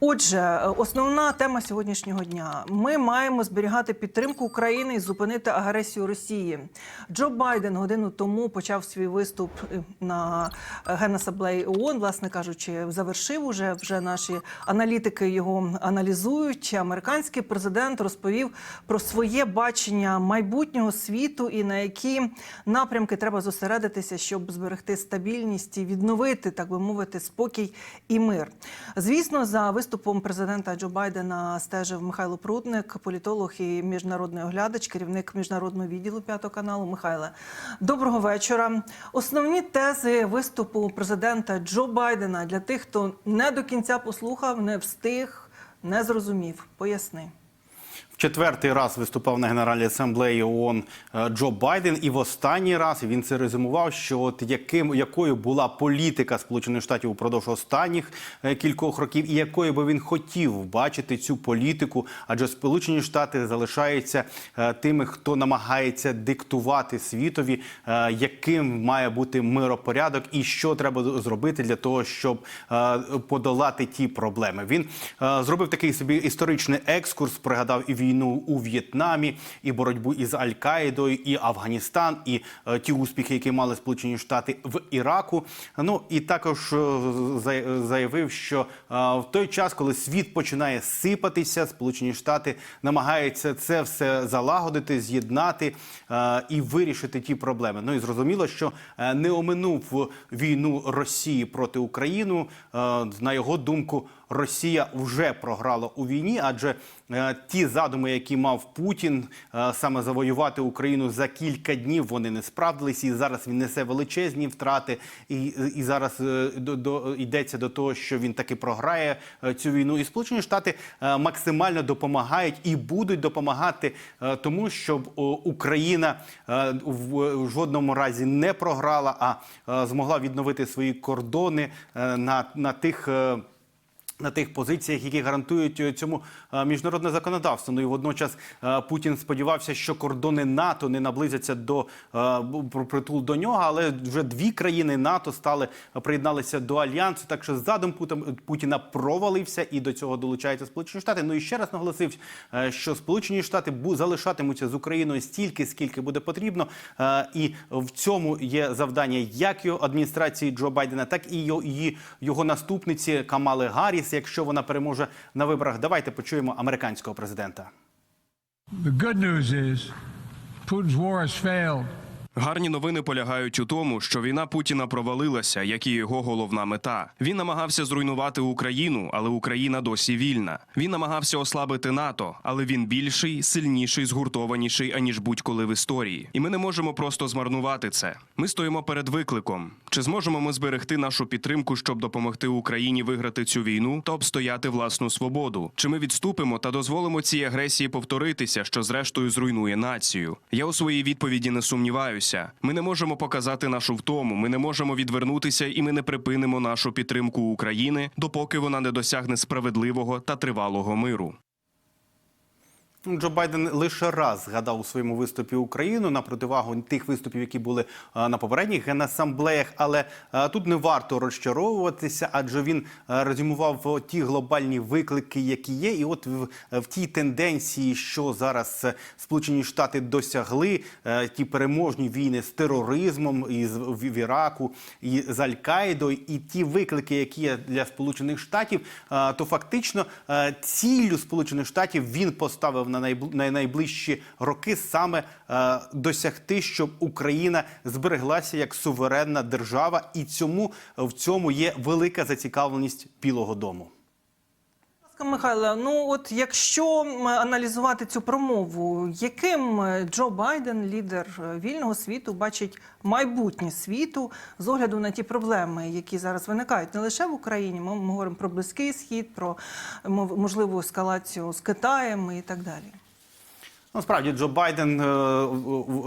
Отже, е, основна тема сьогоднішнього дня: ми маємо зберігати підтримку України і зупинити агресію Росії. Джо Байден годину тому почав свій виступ е, на генасаблеї ООН, власне кажучи, завершив уже вже наші аналітики його аналізують. Американський президент розповів про своє бачення майбутнього світу і на які напрямки треба зосередитися, щоб зберегти стабільність і відновити, так би мовити, спокій і мир. Звісно, за виступом президента Джо Байдена стежив Михайло Прудник, політолог і міжнародний оглядач, керівник міжнародного відділу п'ятого каналу. Михайле, доброго вечора. Основні тези виступу президента Джо Байдена для тих, хто не до кінця послухав, не встиг, не зрозумів. Поясни. Четвертий раз виступав на Генеральній асамблеї ООН е, Джо Байден, і в останній раз він це резюмував, що от яким якою була політика Сполучених Штатів упродовж останніх е, кількох років, і якою би він хотів бачити цю політику, адже Сполучені Штати залишаються е, тими, хто намагається диктувати світові, яким має бути миропорядок, і що треба зробити для того, щоб подолати ті проблеми. Він зробив такий собі історичний екскурс, пригадав і війну у В'єтнамі, і боротьбу із Аль-Каїдою, і Афганістан, і е, ті успіхи, які мали Сполучені Штати в Іраку. Ну і також е, заявив, що е, в той час, коли світ починає сипатися, Сполучені Штати намагаються це все залагодити, з'єднати і вирішити ті проблеми. Ну і зрозуміло, що не оминув війну Росії проти України. На його думку, Росія вже програла у війні, адже е, ті задуми, які мав Путін, е, саме завоювати Україну за кілька днів, вони не справдилися. І зараз він несе величезні втрати. І, і зараз е, до, до йдеться до того, що він таки програє цю війну. І Сполучені Штати максимально допомагають і будуть допомагати тому, щоб Україна в жодному разі не програла, а змогла відновити свої кордони на, на тих. На тих позиціях, які гарантують е, цьому е, міжнародне законодавство. Ну і водночас е, Путін сподівався, що кордони НАТО не наблизяться до притул до нього, але вже дві країни НАТО стали приєдналися до альянсу. Так що задум Путін- Путіна провалився і до цього долучаються Сполучені Штати. Ну і ще раз наголосив, що Сполучені Штати залишатимуться з Україною стільки, скільки буде потрібно. І в цьому є завдання як його адміністрації Джо Байдена, так і його наступниці Камали Гарріс, якщо вона переможе на виборах. Давайте почуємо американського президента. The good news is Putin's war has failed. Гарні новини полягають у тому, що війна Путіна провалилася, як і його головна мета. Він намагався зруйнувати Україну, але Україна досі вільна. Він намагався ослабити НАТО, але він більший, сильніший, згуртованіший аніж будь-коли в історії. І ми не можемо просто змарнувати це. Ми стоїмо перед викликом: чи зможемо ми зберегти нашу підтримку, щоб допомогти Україні виграти цю війну та обстояти власну свободу? Чи ми відступимо та дозволимо цій агресії повторитися, що зрештою зруйнує націю? Я у своїй відповіді не сумніваюся. Ми не можемо показати нашу втому, ми не можемо відвернутися, і ми не припинимо нашу підтримку України, допоки вона не досягне справедливого та тривалого миру. Джо Байден лише раз згадав у своєму виступі Україну на противагу тих виступів, які були е, на попередніх генасамблеях. Але е, тут не варто розчаровуватися, адже він е, резюмував ті глобальні виклики, які є. І от в, в тій тенденції, що зараз Сполучені Штати досягли ті переможні війни з тероризмом із в, Іраку і з Аль-Каїдою, і ті виклики, які є для Сполучених Штатів, то фактично ціллю Сполучених Штатів він поставив найбл- на найближчі роки саме е, досягти, щоб Україна збереглася як суверенна держава, і цьому в цьому є велика зацікавленість Білого Дому. Ласка, Михайло, ну от якщо аналізувати цю промову, яким е, Джо Байден, лідер е, вільного світу, бачить майбутнє світу з огляду на ті проблеми, які зараз виникають не лише в Україні, ми, говоримо про Близький Схід, про можливу ескалацію з Китаєм і так далі. Насправді Джо Байден е,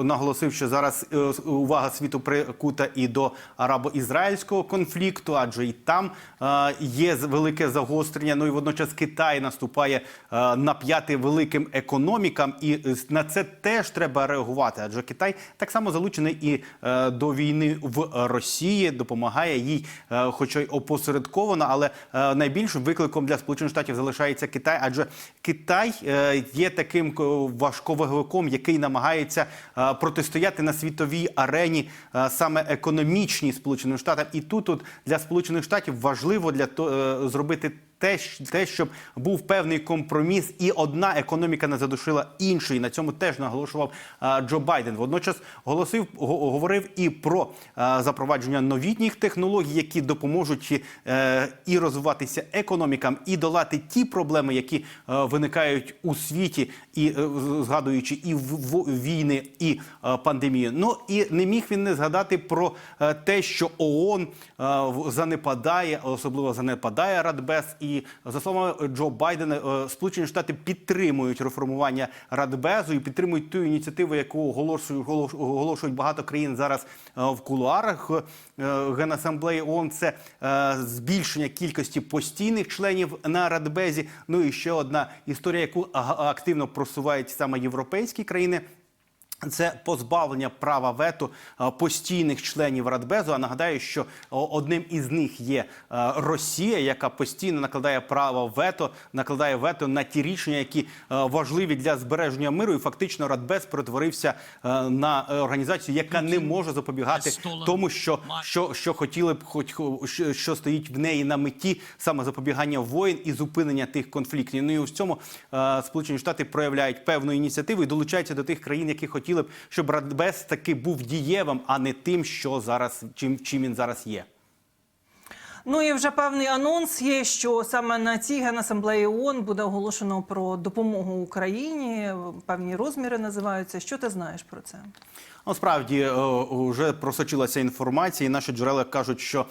наголосив, що зараз е, увага світу прикута і до арабо-ізраїльського конфлікту, адже і там е, є велике загострення. Ну і водночас Китай наступає е, на п'яти великим економікам, і е, на це теж треба реагувати. Адже Китай так само залучений і е, до війни в Росії, допомагає їй, е, хоча й опосередковано, але е, найбільшим викликом для Сполучених Штатів залишається Китай, адже Китай е, є таким ко- важковаговиком, який намагається е, протистояти на світовій арені е, саме економічній Сполученим Штатам. І тут от для Сполучених Штатів важливо для е, зробити. Те, те, щоб був певний компроміс, і одна економіка не задушила іншу. І на цьому теж наголошував Джо Байден. Водночас голосив говорив і про запровадження новітніх технологій, які допоможуть е, і розвиватися економікам, і долати ті проблеми, які е, виникають у світі, і е, згадуючи і в, війни, і пандемію. Ну і не міг він не згадати про те, що ООН занепадає, особливо занепадає Радбез. І за словами Джо Байдена, е, Сполучені Штати підтримують реформування Радбезу і підтримують ту ініціативу, яку оголошують, оголош- оголошують багато країн зараз е, в кулуарах е, Генасамблеї ООН. Це збільшення кількості постійних членів на Радбезі. Ну і ще одна історія, яку активно просувають саме європейські країни. Це позбавлення права вето е, постійних членів Радбезу. А нагадаю, що одним із них є е, Росія, яка постійно накладає право вето, накладає вето на ті рішення, які е, важливі для збереження миру. І фактично Радбез перетворився е, на е, організацію, яка не може запобігати тому, що, що, що хотіли б, хоч що, що стоїть в неї на меті саме запобігання воїн і зупинення тих конфліктів. Ну і в цьому е, Сполучені Штати проявляють певну ініціативу і долучаються до тих країн, які хотіли б, щоб Радбез таки був дієвим, а не тим, що зараз чим, чим він зараз є. Ну і вже певний анонс є, що саме на цій генасамблеї ООН буде оголошено про допомогу Україні. Певні розміри називаються. Що ти знаєш про це? Насправді е, вже просочилася інформація, і наші джерела кажуть, що е,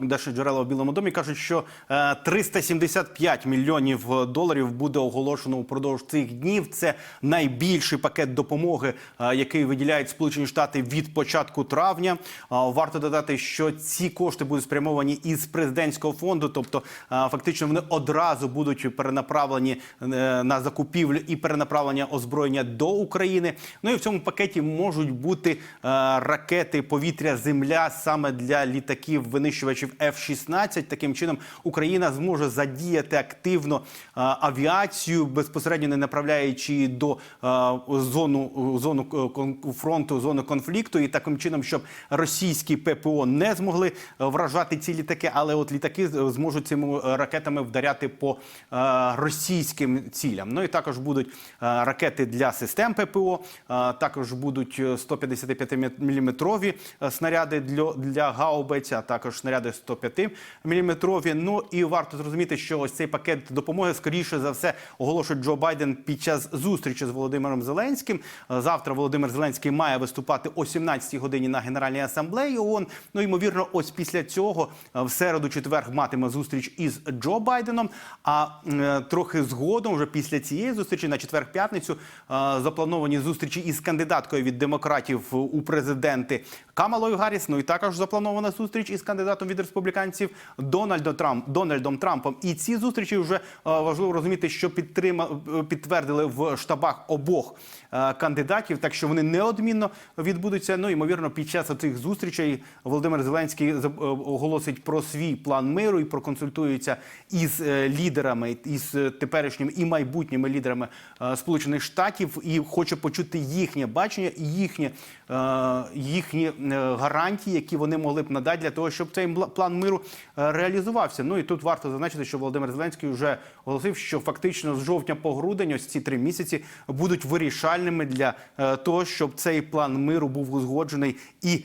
наші джерела в Білому домі кажуть, що е, 375 мільйонів доларів буде оголошено упродовж цих днів. Це найбільший пакет допомоги, е, який виділяють Сполучені Штати від початку травня. Е, Варто додати, що ці кошти будуть спрямовані із президентського фонду, тобто е, фактично вони одразу будуть перенаправлені е, на закупівлю і перенаправлення озброєння до України. Ну і в цьому пакеті можуть бути е, ракети повітря-земля саме для літаків винищувачів F-16. Таким чином Україна зможе задіяти активно е, авіацію, безпосередньо не направляючи її до е, зону зону фронту, зону конфлікту, і таким чином, щоб російські ППО не змогли вражати ці літаки, але от літаки зможуть цими ракетами вдаряти по російським цілям. Ну і також будуть ракети для систем ППО, також будуть 155-мм снаряди для, для гаубиць, а також снаряди 105-мм. Ну і варто зрозуміти, що ось цей пакет допомоги скоріше за все оголошує Джо Байден під час зустрічі з Володимиром Зеленським. Е, Завтра Володимир Зеленський має виступати о 17-й годині на Генеральній асамблеї ООН. Ну ймовірно, ось після цього е, в середу четвер матиме зустріч із Джо Байденом. А е, трохи згодом, вже після цієї зустрічі, на четвер-п'ятницю, е, заплановані зустрічі із кандидаткою від демократів у президенти Камалою Гарріс. Ну також запланована зустріч із кандидатом від республіканців Дональдом Трамп Дональдом Трампом. І ці зустрічі вже е, важливо розуміти, що підтрима е, підтвердили в штабах обох е, кандидатів, так що вони неодмінно відбудуться. Ну ймовірно, під час цих зустрічей Володимир Зеленський оголосить про свій план миру і проконсультується із лідерами, із теперішніми і майбутніми лідерами Сполучених Штатів, і хоче почути їхнє бачення і їхнє їхні е, гарантії, які вони могли б надати для того, щоб цей план миру е, реалізувався. Ну і тут варто зазначити, що Володимир Зеленський вже оголосив, що фактично з жовтня по грудень, ось ці три місяці, будуть вирішальними для е, того, щоб цей план миру був узгоджений і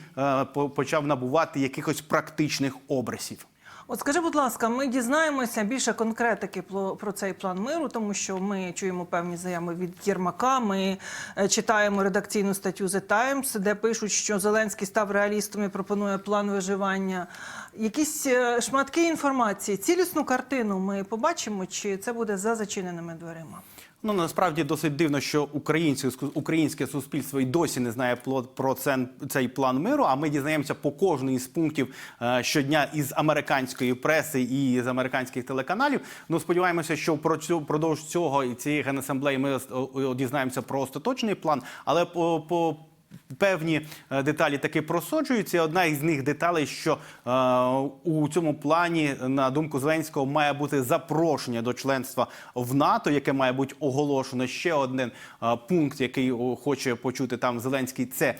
по- почав набувати якихось практичних обрисів. От скажи, будь ласка, ми дізнаємося більше конкретики про, цей план миру, тому що ми чуємо певні заяви від Єрмака. Ми е, читаємо редакційну статтю The Times, де пишуть, що Зеленський став реалістом і пропонує план виживання. Якісь е, шматки інформації, цілісну картину ми побачимо, чи це буде за зачиненими дверима? Ну насправді досить дивно, що українське українське суспільство і досі не знає про це, цей план миру. А ми дізнаємося по кожній із пунктів е, щодня із американської преси і з американських телеканалів. Ну сподіваємося, що про цю впродовж цього і цієї генасамблеї ми о- о- дізнаємося про остаточний план, але по. по Певні е, деталі таки просоджуються. Одна із них деталей, що е, у цьому плані, на думку Зеленського, має бути запрошення до членства в НАТО, яке має бути оголошено. Ще один е, пункт, який хоче почути там Зеленський, це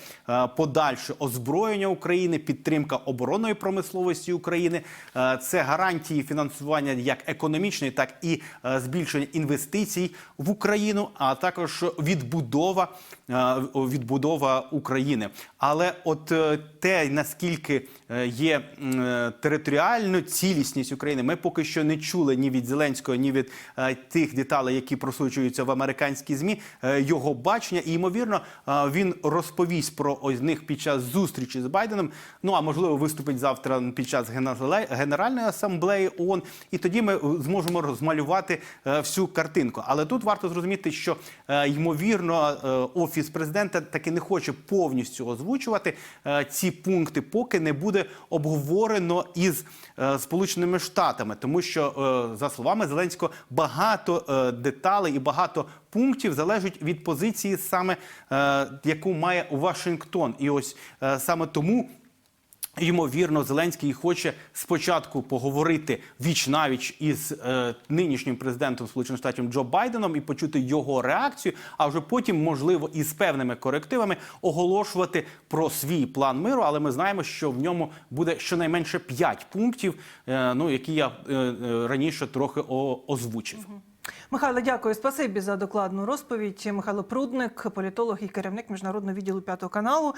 подальше озброєння України, підтримка оборонної промисловості України, це гарантії фінансування як економічної, так і збільшення інвестицій в Україну, а також відбудова відбудова України. Але от е, те, наскільки е, є е, територіальну цілісність України, ми поки що не чули ні від Зеленського, ні від тих деталей, які просучуються в американські змі, його бачення. І ймовірно, він розповість про ось них під час зустрічі з Байденом. Ну а можливо, виступить завтра під час Генеральної асамблеї ООН. І тоді ми зможемо розмалювати всю картинку. Але тут варто зрозуміти, що ймовірно офіс президента таки не хоче повністю озвучувати е, ці пункти, поки не буде обговорено із е, Сполученими Штатами, тому що е, за словами Зеленського багато деталей і багато пунктів залежить від позиції, саме е, яку має Вашингтон, і ось е, саме тому. Ймовірно, Зеленський хоче спочатку поговорити віч навіч із е, нинішнім президентом Сполучених Штатів Джо Байденом і почути його реакцію, а вже потім, можливо, із певними корективами оголошувати про свій план миру. Але ми знаємо, що в ньому буде щонайменше 5 пунктів, е, ну які я е, е, раніше трохи озвучив. Михайло, дякую. Спасибі за докладну розповідь. Михайло Прудник, політолог і керівник міжнародного відділу п'ятого каналу.